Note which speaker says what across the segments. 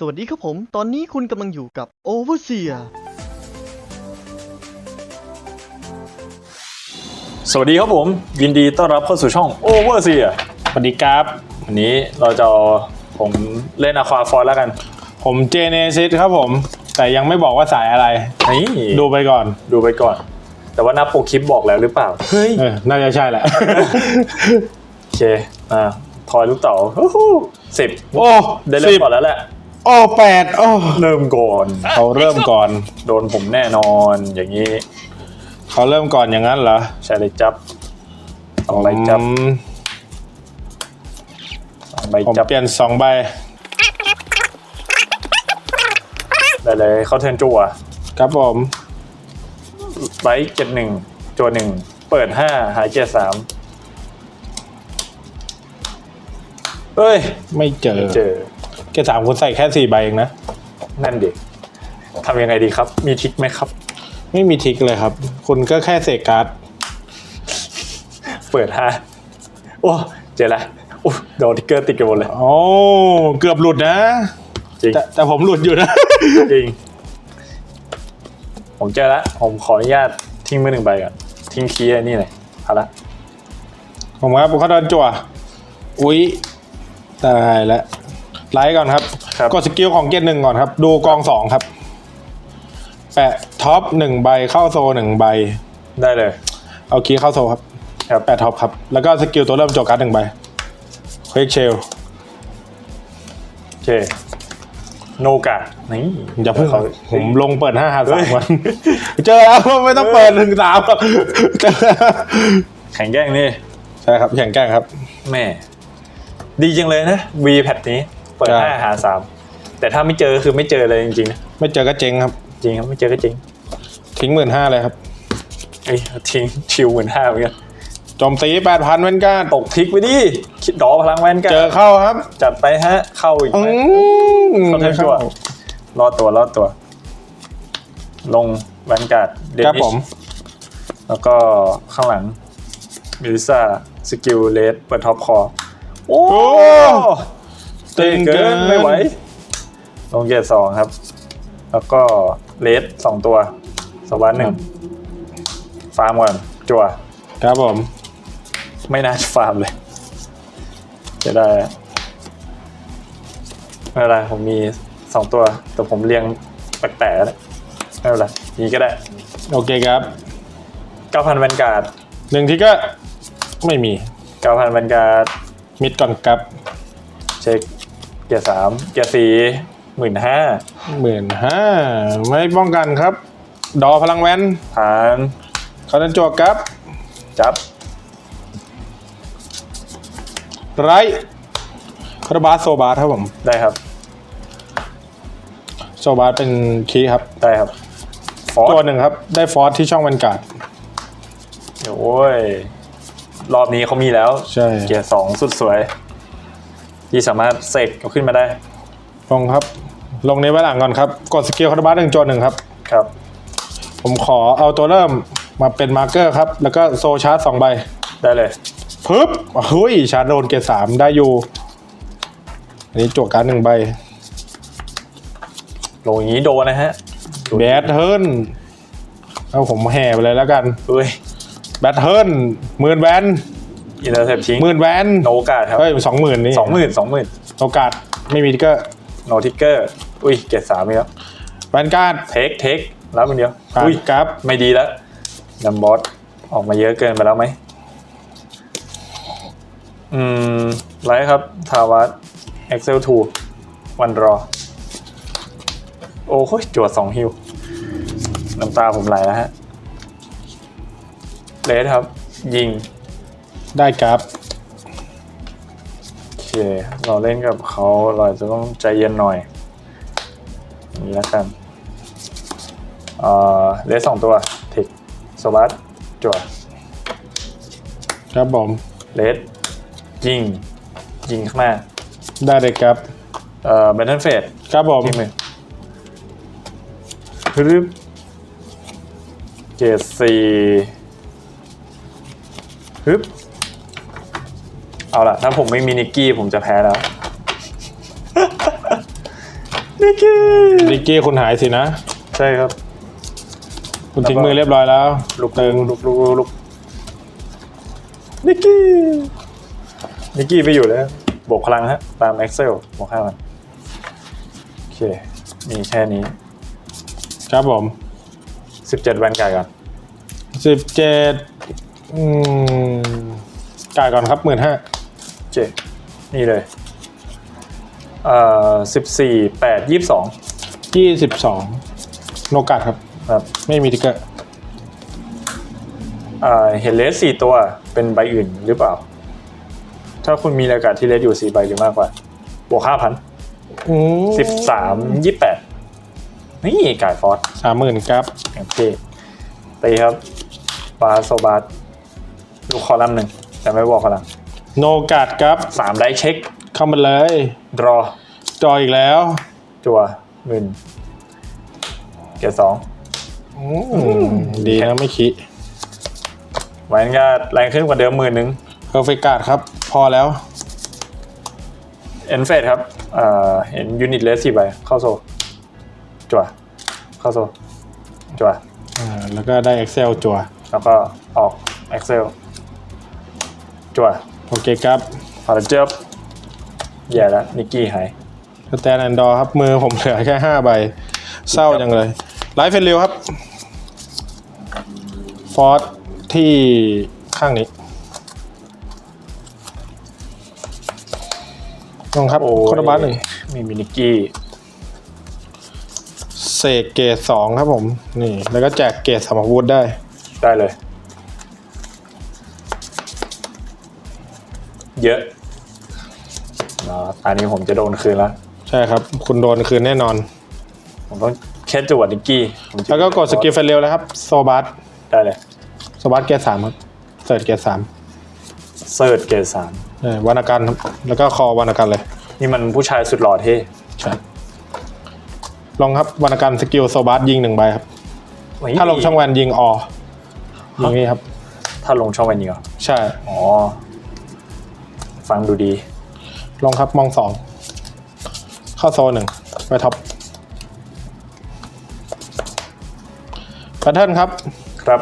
Speaker 1: สวัสดีครับผม ตอนนี้คุณกำลังอยู่กับ Overseer
Speaker 2: สวัสดีครับผม ยินดีต้อนรับเข้าสู่ช่อง Overseer สวัสดีครับ วันนี้เราจะเอาผมเล่นอะควาฟอร์แล้วกัน
Speaker 3: ผมเจเนซิสครับผม แต่ยังไม่บอกว่าสายอะไร
Speaker 2: นี่
Speaker 3: ดูไปก่อน
Speaker 2: ดูไปก่อน แต่ว่าหน้าปกคลิปบอกแล้วหรือเปล่า เฮ้ย
Speaker 3: เออ น่าจะใช่แหละ
Speaker 2: โอเค อ่าทอยลูกเต๋าสิบ
Speaker 3: โอ้
Speaker 2: ได้เริ่
Speaker 3: สิ
Speaker 2: ม
Speaker 3: บ
Speaker 2: ก่อนแล้วแหละ
Speaker 3: โอ้แปดโอ้
Speaker 2: เริ่มก่อน
Speaker 3: เขาเริ่มก่อน
Speaker 2: โดนผมแน่นอนอย่างนี้
Speaker 3: เขาเริ่มก่อนอย่างนั้นเหรอ
Speaker 2: ใช่เลยจับสองใบจับ
Speaker 3: ผม
Speaker 2: สองใบ
Speaker 3: ผม
Speaker 2: จับ
Speaker 3: เปลี่ยนสองใบ
Speaker 2: ได้เลยเข้าเทิร์นจั่ว
Speaker 3: ครับผม
Speaker 2: ไบเจ็ดหนึ่งจั่วหนึ่งเปิดห้าหายเจ็ดสามเฮ้ย
Speaker 3: ไม่เจอ
Speaker 2: ไม่เจอ
Speaker 3: แกสามคุณใส่แค่สี่ใบเองนะ
Speaker 2: นั่นเด็กทำยังไงดีครับ มีทริกไหมครับ
Speaker 3: ไม่มีทริกเลยครับ คุณก็แค่เสกการ์ด
Speaker 2: เปิดห้าโอ้เจอละโอ้โดนทิกเกอร์ติดกันหมดเลย
Speaker 3: โอ้เกือบหลุดนะ
Speaker 2: จริง
Speaker 3: แต่แต่ผมหลุดอยู่นะ
Speaker 2: จริง ผมเจอละผมขออนุญาตทิ้งมือหนึ่งใบก่อนทิ้งคีย์อันนี่เลยเอาละ
Speaker 3: ผมครับเขาโดนจั่วอุ๊ยตายแล้ว ไลค์ก่อนครับ
Speaker 2: ครับ
Speaker 3: กดสกิลของเกียร์หนึ่งก่อนครับ ดูกองสองครับ แปะท็อปหนึ่งใบเข้าโซหนึ่งใบ
Speaker 2: ได้เลย
Speaker 3: เอาคีย์เข้าโซครับ
Speaker 2: ครับ
Speaker 3: แปะท็อปครับ แล้วก็สกิลตัวเริ่มโจการ์ดหนึ่งใบควิกเชล
Speaker 2: โอเค โนกานี่
Speaker 3: อย่าเพิ่ง
Speaker 2: เขา
Speaker 3: ผมลงเปิดห้าหา
Speaker 2: เฮ้
Speaker 3: สายมวัน เจอแล้วไม่ต้องเปิดถึงสามหรอกเจอแล้ว
Speaker 2: แข่งแย่งนี่
Speaker 3: ใช่ครับแข่งแกล้งครับ
Speaker 2: แม่ ดีจังเลยนะ V แพทนี้ เปิด
Speaker 3: ใช่
Speaker 2: ห้าหาสามแต่ถ้าไม่เจอคือไม่เจอเลยจริงๆนะ
Speaker 3: ไม่เจอก็เจ๊งครับ
Speaker 2: จริงครับไม่เจอก็จริง
Speaker 3: ทิ้งหมื่นห้าเลยครับ
Speaker 2: เอ้ยทิ้งชิวเหมือนห้าเหมือนกัน
Speaker 3: โจมตีแปดพันเว้นก้าน
Speaker 2: ตกทิกไปดิคิดดอพลังแวนกัน
Speaker 3: เจอเข้าครับ
Speaker 2: จัดไปฮะเข้าอีก
Speaker 3: อื
Speaker 2: ไหม
Speaker 3: ม
Speaker 2: เขาเทิร์นจั่ว รอดตัวรอดตัว ลงแวนการ์ดเด
Speaker 3: ครับ
Speaker 2: นิ
Speaker 3: ผ
Speaker 2: ช
Speaker 3: ม
Speaker 2: แล้วก็ข้างหลังมิลิซ่าสกิลเลสเปิดท็อปคอโอ้
Speaker 3: โอ้
Speaker 2: เตะเกินไม่ไหว ลงเกียร์สองครับ แล้วก็เลสสองตัว สวัสดหนึ่งฟาร์มก่อนจั่ว
Speaker 3: ครับผม
Speaker 2: ไม่น่าจะฟาร์มเลย จะได้ไม่เป็นไรผมมีสองตัว แต่ผมเรียงแปลกๆแล้วไม่เป็นไรนี้ก็ได้
Speaker 3: โอเคครับ
Speaker 2: เก้าพันแวนการ์ด
Speaker 3: หนึ่งที่ก็ไม่มี
Speaker 2: เก้าพันแวนการ์ด
Speaker 3: มิดก่อนครับ
Speaker 2: เช็ค เกียร์สามเกียร์สี่หมื่นห้า
Speaker 3: หมื่นห้าไม่ป้องกันครับ ดอพลังแวน
Speaker 2: ผ่าน
Speaker 3: เขาเดินจวกครับ
Speaker 2: จับ
Speaker 3: ไรคาราบาสโซบาสครับผม
Speaker 2: ได้ครับ
Speaker 3: โซบาสเป็นคีย์ครับ
Speaker 2: ได้ครับ ฟอ
Speaker 3: ตัว
Speaker 2: ส
Speaker 3: หนึ่งครับ ได้ฟอสที่ช่องแวนการ์ด
Speaker 2: โอ้ย รอบนี้เขามีแล้ว
Speaker 3: ใช่
Speaker 2: เกียร์สองสุดสวย ที่สามารถเสกเอาขึ้นมาได้
Speaker 3: ลงครับ ลงในไว้หลังก่อนครับ กดสกิลคาราบาสหนึ่งจวหนึ่งครับ
Speaker 2: ครับ
Speaker 3: ผมขอเอาตัวเริ่มมาเป็นมาร์เกอร์ครับ แล้วก็โซชาร์จสองใบ
Speaker 2: ได้เลย
Speaker 3: ปึ๊บเฮ้ยชาร์จโดนเกรดสามได้อยู่ อันนี้จวกการดหนึ่งใบ
Speaker 2: ลงอย่างนี้โดนนะฮะ
Speaker 3: แบทเทิร์นเอาผมแห่ไปเลยแล้วกัน
Speaker 2: เฮ้ย
Speaker 3: แบทเทิร์นหมื่นแวน
Speaker 2: อินเตอร์เซปทิ้ง
Speaker 3: หมื่นแวน
Speaker 2: โนกาดครับ
Speaker 3: เฮ้ยสองหมื่นนี่
Speaker 2: สองหมื่นสองหมื่น
Speaker 3: โอกาสไม่มีทิกเกอร์
Speaker 2: โนทิกเกอร์อุ้ยเกียร์สามอีกแล้ว
Speaker 3: แวนการ์ด
Speaker 2: เทคเทครับคนเดียว
Speaker 3: ผ่าน
Speaker 2: อุ้ย
Speaker 3: ครับ
Speaker 2: ไม่ดีแล้วดัมบอสออกมาเยอะเกินไปแล้วไหมอืมไรครับ ทาวัต Excel 2 วันรอ โอ้โหจวดสองฮิว น้ำตาผมไหลแล้วฮะเลสครับ ยิง
Speaker 3: ได้ครับ
Speaker 2: โอเคเราเล่นกับเขาเราอาจจะต้องใจเย็นหน่อยอย่างนี้แล้วกันเอ่อเลสสองตัวเทคโซบัสจวด
Speaker 3: ครับผม
Speaker 2: เลสยิง ยิงข้างหน้า
Speaker 3: ได้เลยครับ
Speaker 2: เอ่อแบทเทิลเฟส
Speaker 3: ครับผม
Speaker 2: ทีมือฮึบเกรดสี่ฮึบ เอาล่ะ ถ้าผมไม่มีนิกกี้ผมจะแพ้แล้ว นิกกี้
Speaker 3: นิกกี้คุณหายสินะ
Speaker 2: ใช่ครับ
Speaker 3: คุณทิ้งมือเรียบร้อยแล้ว
Speaker 2: ลุก
Speaker 3: ตึง
Speaker 2: ลุกลุกลุกลุกนิกกี้ นิกกี้ไปอยู่แล้วบวกพลังฮะ ตาม Excel บวกห้ามันโอเค มีแค่นี้
Speaker 3: ครับผม
Speaker 2: 17แวนกายก่อน
Speaker 3: สิบเจ็ดอืมจ่ายก่อนครับหมื่นห้า
Speaker 2: เจนี่เลยเอ่อสิบสี่แปดยี่สิบสอง
Speaker 3: ยี่สิบสองโนกาดครับ
Speaker 2: ครับ
Speaker 3: ไม่มีทิกเกอร์
Speaker 2: เอ่อเห็นเลสสี่ตัวเป็นใบอื่นหรือเปล่า ถ้าคุณมีอากาศที่เลสอยู่สี่ใบหรือมากกว่าบวกห้าพันสิบสามยี่แปดนี่กายฟอส
Speaker 3: สามหมื่นครับ
Speaker 2: โอเคตีครับบาสโซบาสลูกคอลัมน์หนึ่งแต่ไม่บอกคอลัมน์
Speaker 3: โนกาดครับ
Speaker 2: สามได้เช็ค
Speaker 3: เข้ามาเลย
Speaker 2: ดรอ
Speaker 3: จอยอีกแล้ว
Speaker 2: จัวหมื่นเกียร์สอง
Speaker 3: อืมดีนะไม่คิ
Speaker 2: แหวนก็แรงขึ้นกว่าเดิมหมื่นหนึ่ง
Speaker 3: เพอร์เฟกาดครับ พอแล้ว
Speaker 2: เอ็นเฟสครับ เอ่อ เห็นยูนิตเลสสี่ใบเข้าโซ จัวเข้าโซ จัว
Speaker 3: อ่าแล้วก็ได้ Excel จัว
Speaker 2: แล้วก็ออก Excel จัว
Speaker 3: โอเคครับ
Speaker 2: พอเจ็บแย่แล้วนิกกี้หาย
Speaker 3: สแตนแอนดอร์ครับ มือผมเหลือแค่ห้าใบ เศร้าจังเลย ไลฟ์เฟนเร็วครับ ฟอร์สที่ข้างนี้ลองครับ
Speaker 2: โอ้
Speaker 3: โคตรบัสหนึ่ง
Speaker 2: มีมินิกกี้
Speaker 3: เสกเกตสองครับผม นี่ แล้วก็แจกเกตสามอาวุธได้
Speaker 2: ได้เลย เยอะเนาะตอนนี้ผมจะโดนคืนแล้ว
Speaker 3: ใช่ครับ คุณโดนคืนแน่นอน
Speaker 2: ผมต้องแค่จวดนิกกี้ผมจะ
Speaker 3: แล้วก็กดสกิลเฟนเร็วแล้วครับ โซบัส
Speaker 2: ได้เลย
Speaker 3: โซบัสเกตสามครับ เสิร์ชเกตสาม
Speaker 2: เซิร์ชเกรดสาม
Speaker 3: เออวรรณการครับแล้วก็คอวรรณการเลย
Speaker 2: นี่มันผู้ชายสุดหล่อเท่
Speaker 3: ใช่ ลองครับวรรณการสกิลโซบัสยิงหนึ่งใบครับถ้าลงช่องแวนยิงออยิงนี้ครับ
Speaker 2: ถ้าลงช่องแวนยิงเหรอ
Speaker 3: ใช่
Speaker 2: อ๋อ ฟังดูดี
Speaker 3: ลองครับมองสองเข้าโซนหนึ่งไปท็อปแพทเทิร์นครับ
Speaker 2: ครับ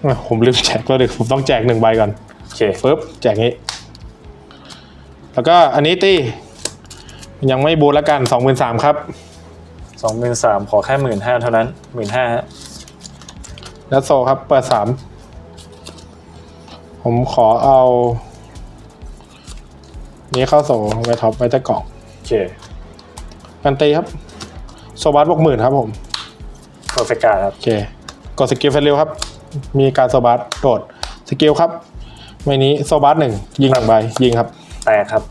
Speaker 3: เอ้ยผมลืมแจกแล้วดิผมต้องแจกหนึ่งใบก่อน
Speaker 2: โอเค
Speaker 3: ปึ๊บแจกงี้ แล้วก็อันนี้ตียังไม่บูทละกันสองหมื่นสามครับ
Speaker 2: สองหมื่นสามขอแค่หมื่นห้าเท่านั้นหมื่นห้า
Speaker 3: แล้วโซครับเปิดสามผมขอเอา นี้เข้าโซไว้ท็อปไว้ใต้กล่อง
Speaker 2: โอเค
Speaker 3: กันตีครับโซบัสบวกหมื่นครับผม
Speaker 2: เพอร์เฟกการครับ
Speaker 3: โอเค กดสกิลเฟรเร็วครับ มีการโซบัสโดดสกิลครับใบนี้โซบัสหนึ่งยิงหนึ่งใบยิงครับ
Speaker 2: แตกครับ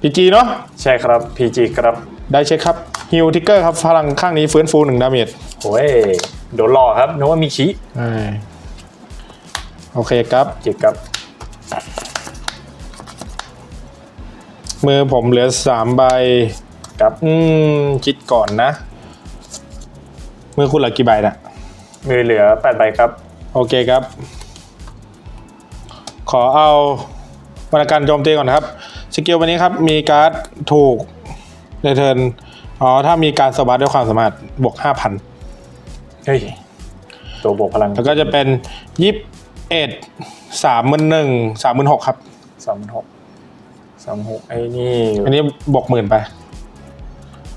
Speaker 3: พีจีเนาะ
Speaker 2: ใช่ครับ PG ครับ
Speaker 3: ได้เช็คครับฮิวทิกเกอร์ครับพลังข้างนี้ฟื้นฟูหนึ่งดาเมจ
Speaker 2: โอ้ยโดนหลอกครับนึกว่ามีขี้
Speaker 3: อ่าโอเคครับ
Speaker 2: จิกครับ
Speaker 3: มือผมเหลือสามใบ
Speaker 2: ครับ
Speaker 3: อืม คิดก่อนนะ มือคุณเหลือกี่ใบนะ
Speaker 2: มือเหลือแปดใบครับ
Speaker 3: โอเคครับ ขอเอาวรรณการโจมตีก่อนนะครับสกิลวันนี้ครับ มีการ์ดถูกในเทิร์นอ๋อ ถ้ามีการสบัดด้วยความสามารถบวกห้าพัน
Speaker 2: เฮ้ย ตัวบวกพลัง
Speaker 3: แล้วก็จะเป็นยิบเอ็ดสามหมื่นหนึ่งสามหมื่นหกครับ
Speaker 2: สามหก สามหกไอ้นี่
Speaker 3: อันนี้บวกหมื่นไป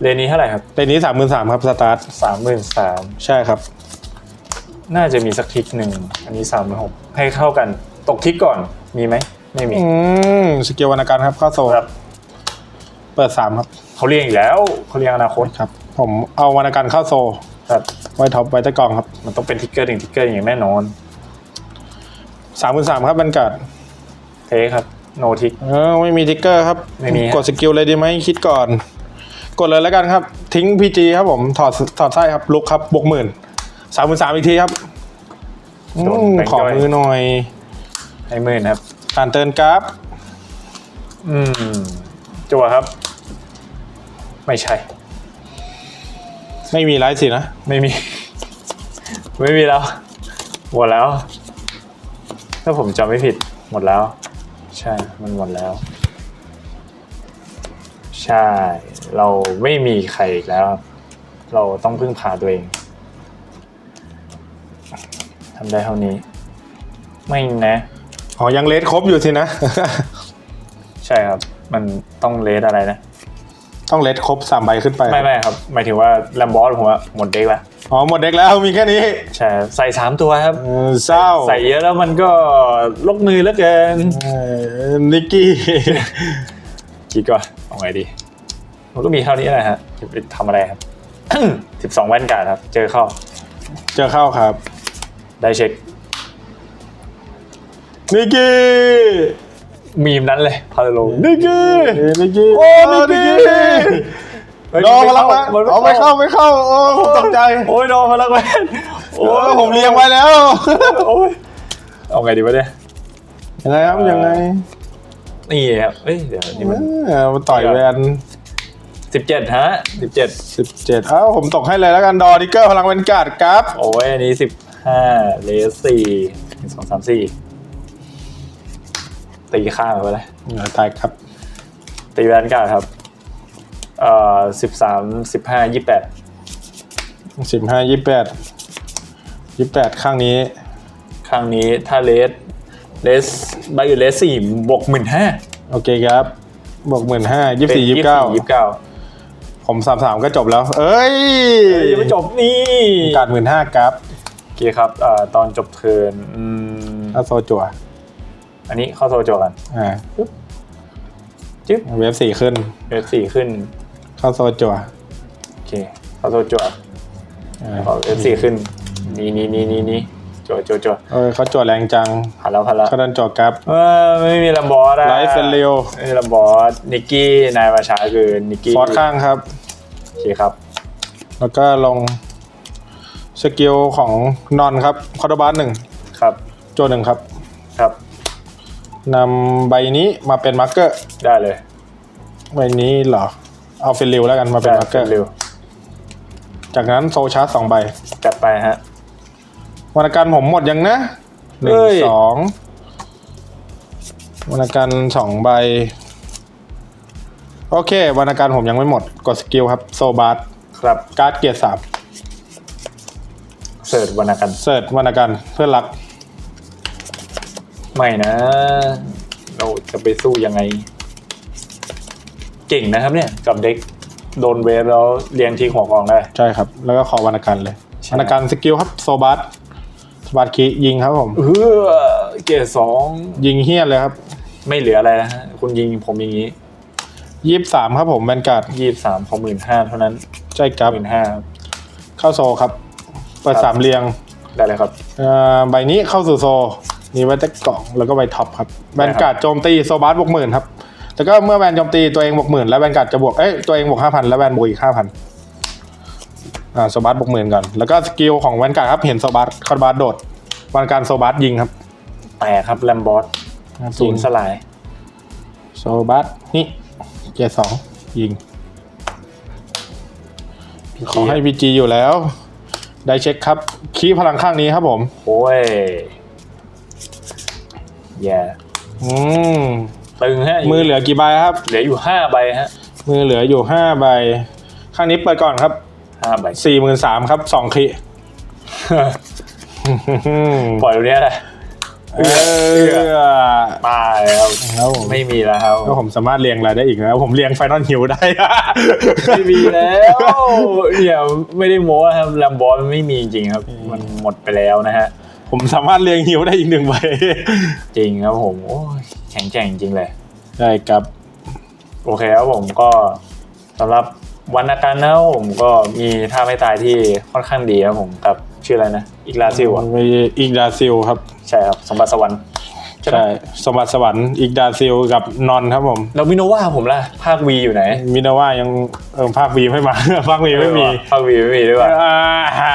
Speaker 2: เรนนี้เท่าไหร่ครับ
Speaker 3: ในนี้สามหมื่นสามครับสตาร์ท
Speaker 2: สามหมื่นสาม
Speaker 3: ใช่ครับ
Speaker 2: น่าจะมีสักทิกหนึ่งอันนี้สามหมื่นหกให้เข้ากันตกทิกก่อนมีไหมไม่มี
Speaker 3: อืมสกิลวรรณการครับเข้าโซ
Speaker 2: ครับ
Speaker 3: เปิดสามครับ
Speaker 2: เขาเรียงอีกแล้วเขาเรียงอนาคต
Speaker 3: ครับ ผมเอาวรรณการเข้าโซ
Speaker 2: ครับ
Speaker 3: ไว้ท็อปไว้ใต้กล่องครับ
Speaker 2: มันต้องเป็นทิกเกอร์หนึ่งทิกเกอร์อย่างแน่นอน
Speaker 3: สามหมื่นสามครับบรรกาศ
Speaker 2: เทครับ โนทิก
Speaker 3: เออไม่มีทิกเกอร์ครับ
Speaker 2: ไม่มีฮะ
Speaker 3: กดสกิลเลยดีไหมคิดก่อน กดเลยแล้วกันครับ ทิ้งพีจีครับผมถอดถอดไส้ครับลุกครับบวกหมื่นสามหมื่นสามอีกทีครับอื
Speaker 2: โดน
Speaker 3: ม
Speaker 2: แบงค์
Speaker 3: ขอย่
Speaker 2: อย
Speaker 3: มือหน่อย
Speaker 2: ให้หมื่นครับ
Speaker 3: อ่านเตือนกราฟ
Speaker 2: อืมจัวครับ ไม่ใช่
Speaker 3: ไม่มีไลฟ์สินะ
Speaker 2: ไม่มี ไม่มีแล้ว หมดแล้ว ถ้าผมจำไม่ผิดหมดแล้ว ใช่ มันหมดแล้วใช่ใช่ เราไม่มีใครอีกแล้วครับ เราต้องพึ่งพาตัวเองทำได้เท่านี้ ไม่นะ
Speaker 3: อ๋อ ยังเลสครบอยู่สินะ
Speaker 2: ใช่ครับ มันต้องเลสอะไรนะ
Speaker 3: ต้องเลสครบสามใบขึ้นไป
Speaker 2: ไม่ไม่ครับ หมายถึงว่าแลมบอสผมว่าหมดเด็กแล้ว
Speaker 3: อ๋อหมดเด็กแล้วมีแค่นี้
Speaker 2: ใช่ใส่สามตัวครับ
Speaker 3: เออเศร้า
Speaker 2: ใส่เยอะแล้วมันก็ลกมือเหลือเกิน
Speaker 3: เออนิกกี้
Speaker 2: คิดก่อนเอาไงดีมันก็มีเท่านี้แหละฮะจะไปทำอะไรครับสิบสองแว่นการ์ดครับ เจอเข้า
Speaker 3: เจอเข้าครับ
Speaker 2: ได้เช็ค
Speaker 3: นิกกี้
Speaker 2: มีมนั้นเลยพาราโลนิกกี้
Speaker 3: เอ้ยนิกกี้
Speaker 2: โอ้นิกกี้
Speaker 3: รอพลังแวนเอาไม่เข้าไม่เข้าโอ้ผมตกใจ
Speaker 2: โอ้ยโดนพลังแวนโอ้
Speaker 3: โอ้ผมเลี้ยงไว้แล้ว
Speaker 2: โอ้ยเอาไงดีวะเนี่ย
Speaker 3: ยังไงครับยังไง
Speaker 2: นี่ครับเอ้ยเดี๋ยวนี่มัน
Speaker 3: เออมาต่อยแวน
Speaker 2: สิบเจ็ดฮะสิบเจ็ด
Speaker 3: สิบเจ็ดเอ้าผมตกให้เลยแล้วกันดอดิเกอร์พลังแวนการ์ดครับ
Speaker 2: โอ้ยอันนี้สิบห้าเลสสี่หนึ่งสองสามสี่ ตีข้างไปเลย
Speaker 3: เหนือตายครับ
Speaker 2: ตีแวนการ์ดครับ เอ่อสิบสามสิบห้ายี่แปด
Speaker 3: สิบห้ายี่แปดยี่แปดข้างนี้
Speaker 2: ข้างนี้ถ้าเลสเลสใบอื่นเลสสี่บวกหมื่นห้า
Speaker 3: โอเคครับบวกหมื่นห้ายี่สี่ยี่สิบเก้า
Speaker 2: ยี่สิบเก้า
Speaker 3: ผมสามสามก็จบแล้ว เอ้ย
Speaker 2: ยังไม่จบนี่
Speaker 3: การหมื่นห้าครับ
Speaker 2: โอเคครับเอ่อตอนจบเทิร์นอืม
Speaker 3: ถ้าโซจัว
Speaker 2: อันนี้เข้าโซโจกัน
Speaker 3: อ่า
Speaker 2: จึ๊บ
Speaker 3: เวฟสี่ขึ้น
Speaker 2: เลสสี่ขึ้น
Speaker 3: เข้าโซจัว
Speaker 2: โอเค เข้าโซโจ
Speaker 3: อ่า
Speaker 2: พอเลสสี่ขึ้น นี่นี่นี่นี่นี่โจโจโจ
Speaker 3: เออเขาจัวแรงจัง
Speaker 2: ผ่านแล้วผ่านแล้ว
Speaker 3: เขาดันจัวครับ
Speaker 2: เออไม่มีลำบอสอะ
Speaker 3: ไลฟ์เฟนเรียว
Speaker 2: ไม่มีลำบอสนิกกี้นายมาช้าเกินนิกกี้
Speaker 3: ฟอร์สข้างครับ
Speaker 2: โอเคครับ
Speaker 3: แล้วก็ลงสกิลของนอนครับคอร์ดบัสหนึ่ง
Speaker 2: ครับ
Speaker 3: โจหนึ่งครับ
Speaker 2: ครับ
Speaker 3: นำใบนี้มาเป็นมาร์กเกอร์
Speaker 2: ได้เลย
Speaker 3: ใบนี้เหรอ เอาเฟนริวแล้วกันมาเป็นมาร์กเกอร์
Speaker 2: เร็ว
Speaker 3: จากนั้นโซชาร์จสองใบ
Speaker 2: จัดไปฮะ
Speaker 3: วรรณการผมหมดยังนะหนึ่
Speaker 2: เอ้
Speaker 3: ง
Speaker 2: ย
Speaker 3: สองวรรณการสองใบ โอเควรรณการผมยังไม่หมด กดสกิลครับ โซบาร์
Speaker 2: ครับ
Speaker 3: การ์ดเกียร์สาม
Speaker 2: เสิร์ชวรรณกัน
Speaker 3: เสิร์ชวรรณการเพื่อนรัก
Speaker 2: ไม่นะ เราจะไปสู้ยังไง เก่งนะครับเนี่ย กับเด็กโดนเวฟแล้วเรียงทิ้งหัวกองได้
Speaker 3: ใช่ครับ แล้วก็ขอวรรณการเลย
Speaker 2: ใช่
Speaker 3: วรรณการสกิลครับโซบาร์สบาร์คียิงครับผม
Speaker 2: เออเกรดสอง
Speaker 3: ยิงเฮี้ยนเลยครับ
Speaker 2: ไม่เหลืออะไรนะฮะคุณยิงผมอย่างนี้
Speaker 3: ยี่สามครับผมแวนการ์ด
Speaker 2: ยี่สามของหมื่นห้าเท่านั้น
Speaker 3: ใช่ครับ
Speaker 2: หมื่นห้า
Speaker 3: เข้าโซครับ เปิด
Speaker 2: ครับ
Speaker 3: สามเรียง
Speaker 2: ได้เลยครับ
Speaker 3: เอ่อใบนี้เข้าสู่โซ มีไว้แต่กล่องแล้วก็ใบท็อปครับแวนการ์ดโจมตีโซบาร์บวกหมื่นครับแล้วก็เมื่อแวนโจมตีตัวเองบวกหมื่นแล้วแวนการ์ดจะบวกเอ้ยตัวเองบวกห้าพันแล้วแวนบวกอีกห้าพันอ่าโซบาร์บวกหมื่นก่อนแล้วก็สกิลของแวนการ์ดครับเห็นโซบาร์คอนบาร์โดดวันการโซบาร์ยิงครับ
Speaker 2: แตกครับแลมบอสศูนย์สลาย
Speaker 3: โซบาร์นี่เกียร์สองยิง ขอให้พีจีอยู่แล้ว ได้เช็คครับ คีย์พลังข้างนี้ครับผม
Speaker 2: โอ้ย แย่
Speaker 3: อืม
Speaker 2: ตึงฮะ
Speaker 3: มือเหลือกี่ใบครับ
Speaker 2: เหลืออยู่ห้าใบฮะ
Speaker 3: มือเหลืออยู่ห้าใบ ข้างนี้เปิดก่อนครับ
Speaker 2: ห้าใบ
Speaker 3: สี่หมื่นสามครับสองคีย์
Speaker 2: ปล่อยตรงเนี้ยแหละ
Speaker 3: เออ
Speaker 2: ตายครับ
Speaker 3: ครับผม
Speaker 2: ไม่มีแล้วครับ
Speaker 3: ก็ผมสามารถเรียงอะไรได้อีกแล้ว ผมเรียงไฟนอลฮิวได้
Speaker 2: ไม่มีแล้วเนี่ยไม่ได้โม้ครับแลมบอสมันไม่มีจริงครับ มันหมดไปแล้วนะฮะ
Speaker 3: ผมสามารถเรียงฮิวได้อีกหนึ่งใบ
Speaker 2: จริงครับผมโอ้ยแข็งแกร่งจริงเลย
Speaker 3: ได้ครับ
Speaker 2: โอเคครับผมก็สำหรับวรรณการนะครับผมก็มีท่าไม่ตายที่ค่อนข้างดีครับผมกับชื่ออะไรนะ อีกลาซิลอะ
Speaker 3: มีอีกดาซิลครับ
Speaker 2: ใช่ครับ สมบัติสวรรค์ใช่ไหม
Speaker 3: ใช่สมบัติสวรรค์อีกดาซิลกับนอนครับผม
Speaker 2: แล้วมิโนวาผมล่ะ ภาควีอยู่ไหน
Speaker 3: มินาว่ายังเออภาควีไม่มา ภาควีไม่มี
Speaker 2: ภาควีไม่มีด้วยว่ะ
Speaker 3: อ่า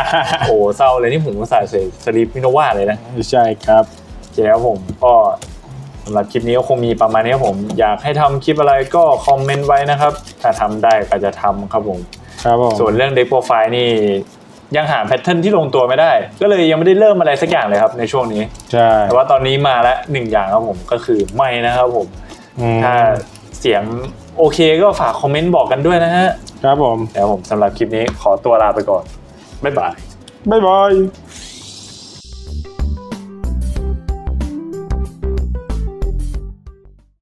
Speaker 2: โอ้เศร้าเลยนี่ผมก็ใส่สลีปมิโนวาเลยนะ
Speaker 3: ใช่ครับ
Speaker 2: โอเคครับผมก็สำหรับคลิปนี้ก็คงมีประมาณนี้ครับผมอยากให้ทำคลิปอะไรก็คอมเมนต์ไว้นะครับ ถ้าทำได้ก็จะทำครับผม
Speaker 3: ครับผม
Speaker 2: ส่วนเรื่องเด็กโปรไฟล์นี่ ยังหาแพทเทิร์นที่ลงตัวไม่ได้ ก็เลยยังไม่ได้เริ่มอะไรสักอย่างเลยครับในช่วงนี้
Speaker 3: ใช่
Speaker 2: แต่ว่าตอนนี้มาแล้วหนึ่งอย่างครับผมก็คือไม่นะครับผม
Speaker 3: อืม
Speaker 2: ถ้าเสียงโอเคก็ฝากคอมเมนต์บอกกันด้วยนะฮะ
Speaker 3: ครับผม
Speaker 2: แล้วผมสำหรับคลิปนี้ขอตัวลาไปก่อนบ๊ายบาย
Speaker 3: บ๊ายบาย